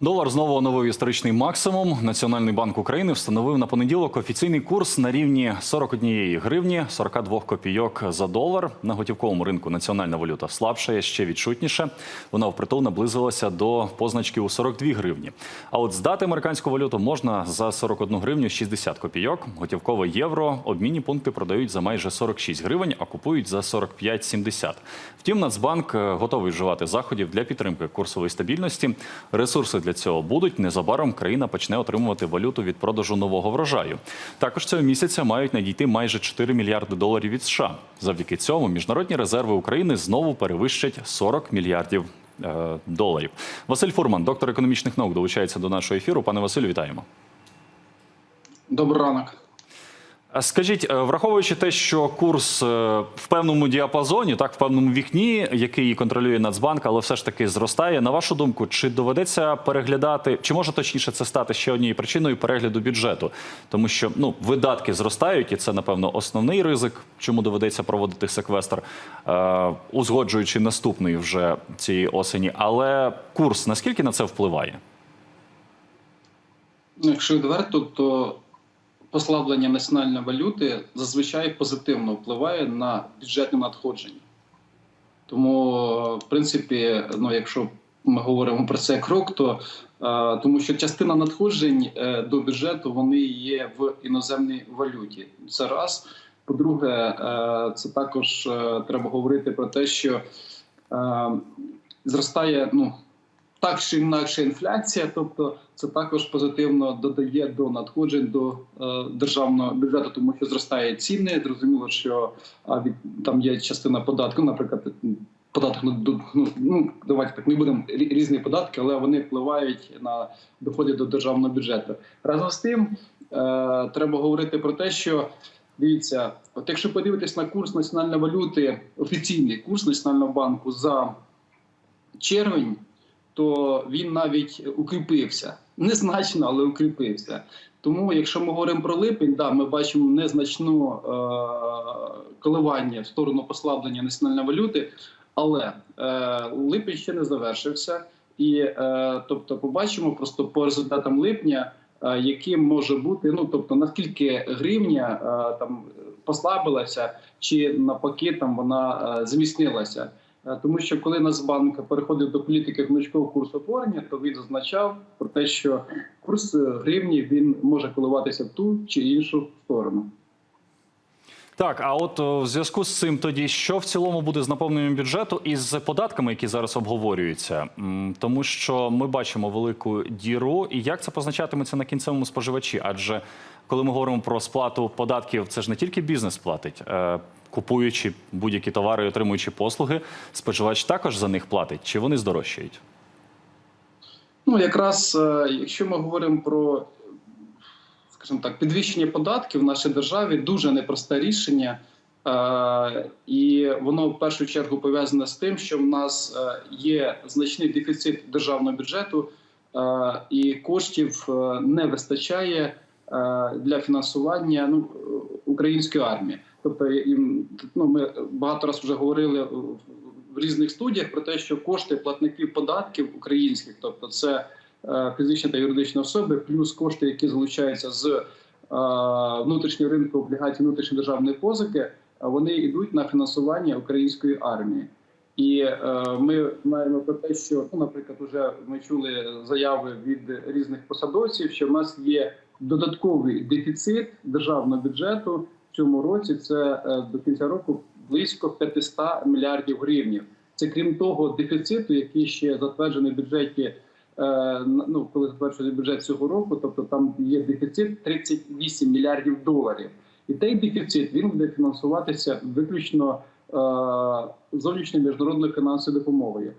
Долар знову оновив історичний максимум. Національний банк України встановив на понеділок офіційний курс на рівні 41 гривні 42 копійок за долар. На готівковому ринку національна валюта слабшає ще відчутніше. Вона впритул наблизилася до позначки у 42 гривні. А от здати американську валюту можна за 41 гривню 60 копійок. Готівкове євро обмінні пункти продають за майже 46 гривень, а купують за 45,70. Втім, Нацбанк е, готовий вживати заходів для підтримки курсової стабільності. Ресурси для цього будуть. Незабаром країна почне отримувати валюту від продажу нового врожаю. Також цього місяця мають надійти майже 4 мільярди доларів від США. Завдяки цьому міжнародні резерви України знову перевищать 40 мільярдів е, доларів. Василь Фурман, доктор економічних наук, долучається до нашого ефіру. Пане Василю, вітаємо. Добрий ранок. Скажіть, е, враховуючи те, що курс е, в певному діапазоні, так в певному вікні, який контролює Нацбанк, але все ж таки зростає. На вашу думку, чи доведеться переглядати, чи може точніше це стати ще однією причиною перегляду бюджету? Тому що ну видатки зростають, і це напевно основний ризик, чому доведеться проводити секвестр, е, узгоджуючи наступний вже цієї осені. Але курс наскільки на це впливає? Ну, Якщо відверто, то послаблення національної валюти зазвичай позитивно впливає на бюджетне надходження. Тому, в принципі, ну, якщо ми говоримо про цей крок, то е, тому що частина надходжень е, до бюджету вони є в іноземній валюті. Це раз. По-друге, е, це також треба говорити про те, що зростає ну, так чи інакше інфляція, тобто це також позитивно додає до надходжень до е, державного бюджету, тому що зростає ціни. Зрозуміло, що там є частина податку, наприклад, податок на ну, ну давайте так не будемо різні податки, але вони впливають на доходи до державного бюджету. Разом з тим, е, треба говорити про те, що дивіться, от якщо подивитись на курс національної валюти, офіційний курс національного банку за червень то він навіть укріпився. Незначно, але укріпився. Тому, якщо ми говоримо про липень, да, ми бачимо незначну е- коливання в сторону послаблення національної валюти, але е- липень ще не завершився. І е- тобто, побачимо просто по результатам липня, е- яким може бути, ну тобто наскільки гривня е- там послабилася, чи навпаки там вона е- зміцнилася. Е, Тому що коли Нацбанк переходив до політики гнучкового курсотворення, то він зазначав про те, що курс е, гривні він може коливатися в ту чи іншу сторону. Так, а от в зв'язку з цим тоді, що в цілому буде з наповненням бюджету і з податками, які зараз обговорюються, тому що ми бачимо велику діру, і як це позначатиметься на кінцевому споживачі? Адже коли ми говоримо про сплату податків, це ж не тільки бізнес платить, Е, купуючи будь-які товари отримуючи послуги, споживач також за них платить, чи вони здорожчають? Ну якраз е, якщо ми говоримо про скажімо так, підвищення податків в нашій державі, дуже непросте рішення. Е, І воно в першу чергу пов'язане з тим, що в нас е, є значний дефіцит державного бюджету, і коштів не вистачає для фінансування ну, української армії. Тобто, ну, ми багато разів вже говорили в- різних студіях про те, що кошти платників податків українських, тобто це е, фізичні та юридичні особи, плюс кошти, які залучаються з е, внутрішнього ринку облігацій внутрішньої державної позики, е, вони йдуть на фінансування української армії. І е, ми знаємо про те, що ну, наприклад, вже ми чули заяви від різних посадовців, що в нас є додатковий дефіцит державного бюджету в цьому році. Це е, до кінця року близько 500 мільярдів гривень. Це крім того дефіциту, який ще затверджений в бюджеті. е, Ну, коли затверджується бюджет цього року, тобто там є дефіцит 38 мільярдів доларів, і той дефіцит він буде фінансуватися виключно е, зовнішньою міжнародною фінансовою допомогою.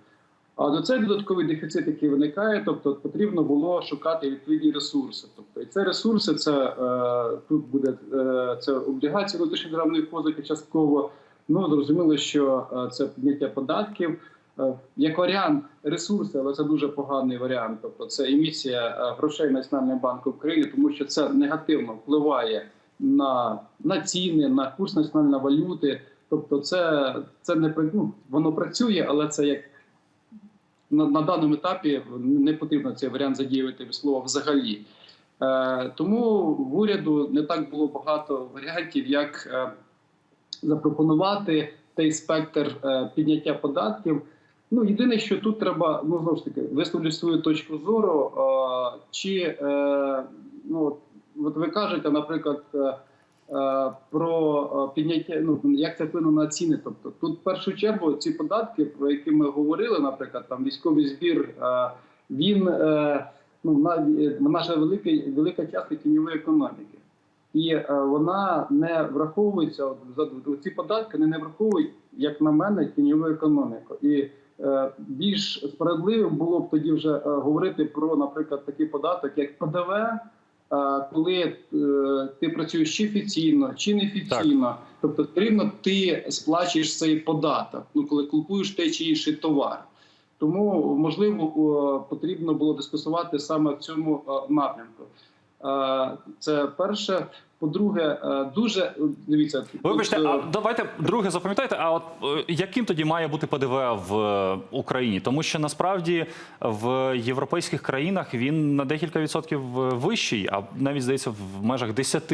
А до цей додатковий дефіцит, який виникає, тобто потрібно було шукати відповідні ресурси. Тобто, і це ресурси, це е, тут буде е, це облігації внутрішньої державної позики частково. Ну зрозуміло, що е, це підняття податків. Е, Як варіант ресурси, але це дуже поганий варіант. Тобто це емісія е, грошей Національного банку України, тому що це негативно впливає на, на ціни, на курс національної валюти. Тобто, це, це не ну, воно працює, але це як на, на даному етапі не потрібно цей варіант задіювати від слова взагалі. Е, тому в уряду не так було багато варіантів, як е, запропонувати той спектр е, підняття податків. Ну, єдине, що тут треба, ну знову ж таки, висловлю свою точку зору. Е, чи е, ну, от- ви кажете, наприклад, е, про е, підняття, ну як це вплине на ціни. Тобто, тут в першу чергу ці податки, про які ми говорили, наприклад, там військовий збір, е, він е, ну вона велика, велика частка тіньової економіки. І е, вона не враховується ці податки не, не враховують, як на мене, тіньову економіку. І е, більш справедливим було б тоді вже е, говорити про, наприклад, такий податок, як ПДВ, е, коли е, ти працюєш чи офіційно, чи неофіційно. Тобто, потрібно рівно ти сплачуєш цей податок, ну коли купуєш те чи інший товар. Тому можливо потрібно було дискусувати саме в цьому е, напрямку. Е, Це перше. По-друге, е, дуже дивіться, Вибачте, е, а давайте друге запам'ятайте. А от яким тоді має бути ПДВ в Україні? Тому що насправді в європейських країнах він на декілька відсотків вищий, а навіть здається в межах 10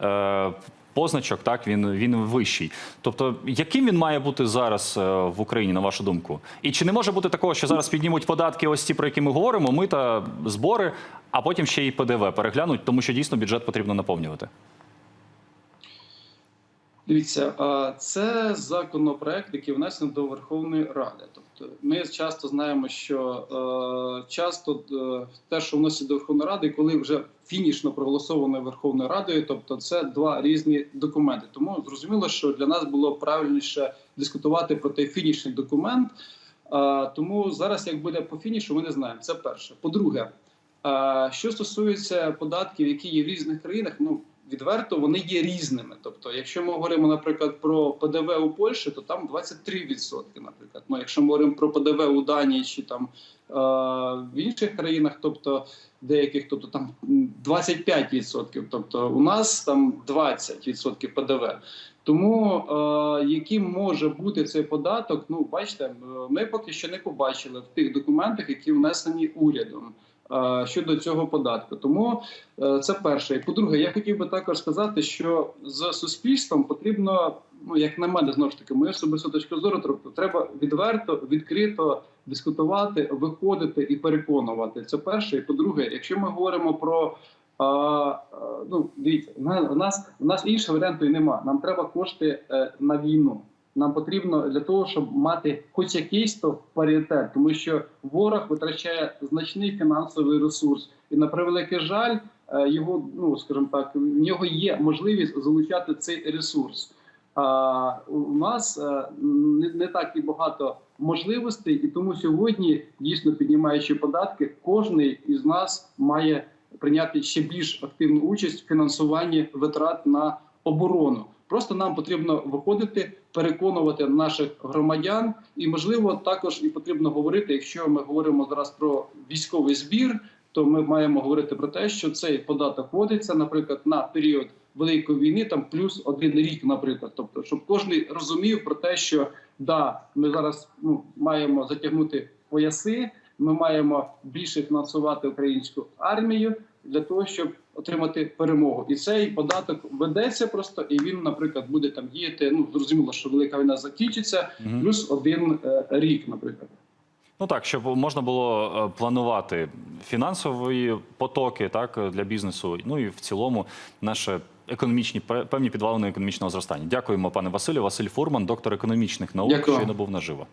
е, позначок. Так він він вищий. Тобто, яким він має бути зараз е, в Україні, на вашу думку? І чи не може бути такого, що зараз піднімуть податки, ось ті, про які ми говоримо, мита, збори, а потім ще й ПДВ переглянуть, тому що дійсно бюджет потрібно наповнювати? Дивіться, це законопроект, який внесений до Верховної Ради. Тобто, ми часто знаємо, що е, часто е, те, що вносять до Верховної Ради, коли вже фінішно проголосовано Верховною Радою, тобто це два різні документи. Тому зрозуміло, що для нас було правильніше дискутувати про той фінішний документ. Тому зараз, як буде по фінішу, ми не знаємо. Це перше. По-друге, е, що стосується податків, які є в різних країнах, ну відверто вони є різними. Тобто, якщо ми говоримо, наприклад, про ПДВ у Польщі, то там 23%, наприклад. Ну, якщо ми говоримо про ПДВ у Данії чи там е, в інших країнах, тобто деяких, тобто там 25%, тобто у нас там 20% ПДВ. Тому е, яким може бути цей податок, ну бачите, ми поки що не побачили в тих документах, які внесені урядом щодо цього податку. Тому е, це перше. І по-друге, я хотів би також сказати, що з суспільством потрібно, ну як на мене, знову ж таки, моя особиста точка зору, тобто треба відверто, відкрито дискутувати, виходити і переконувати. Це перше. І по-друге, якщо ми говоримо про а, а, ну дивіться, у нас у нас іншого варіанту і нема. Нам треба кошти е, на війну. Нам потрібно для того, щоб мати хоч якийсь то паритет, тому що ворог витрачає значний фінансовий ресурс, і на превеликий жаль, е, його ну скажімо так, в нього є можливість залучати цей ресурс. А у нас е, не, не так і багато можливостей, і тому сьогодні, дійсно піднімаючи податки, кожний із нас має прийняти ще більш активну участь в фінансуванні витрат на оборону. Просто нам потрібно виходити, переконувати наших громадян, і можливо також і потрібно говорити, якщо ми говоримо зараз про військовий збір, то ми маємо говорити про те, що цей податок вводиться, наприклад, на період великої війни, там плюс один рік, наприклад. Тобто, щоб кожен розумів про те, що да, ми зараз ну, маємо затягнути пояси, ми маємо більше фінансувати українську армію для того, щоб отримати перемогу. І цей податок ведеться просто, і він, наприклад, буде там діяти. Ну зрозуміло, що велика війна закінчиться, плюс один е, рік, наприклад. Ну так, щоб можна було е, планувати фінансові потоки так для бізнесу. Ну і в цілому наше економічні пе- певні підвалини економічного зростання. Дякуємо, пане Василю. Василь Фурман, доктор економічних наук, Дякую. щойно був наживо.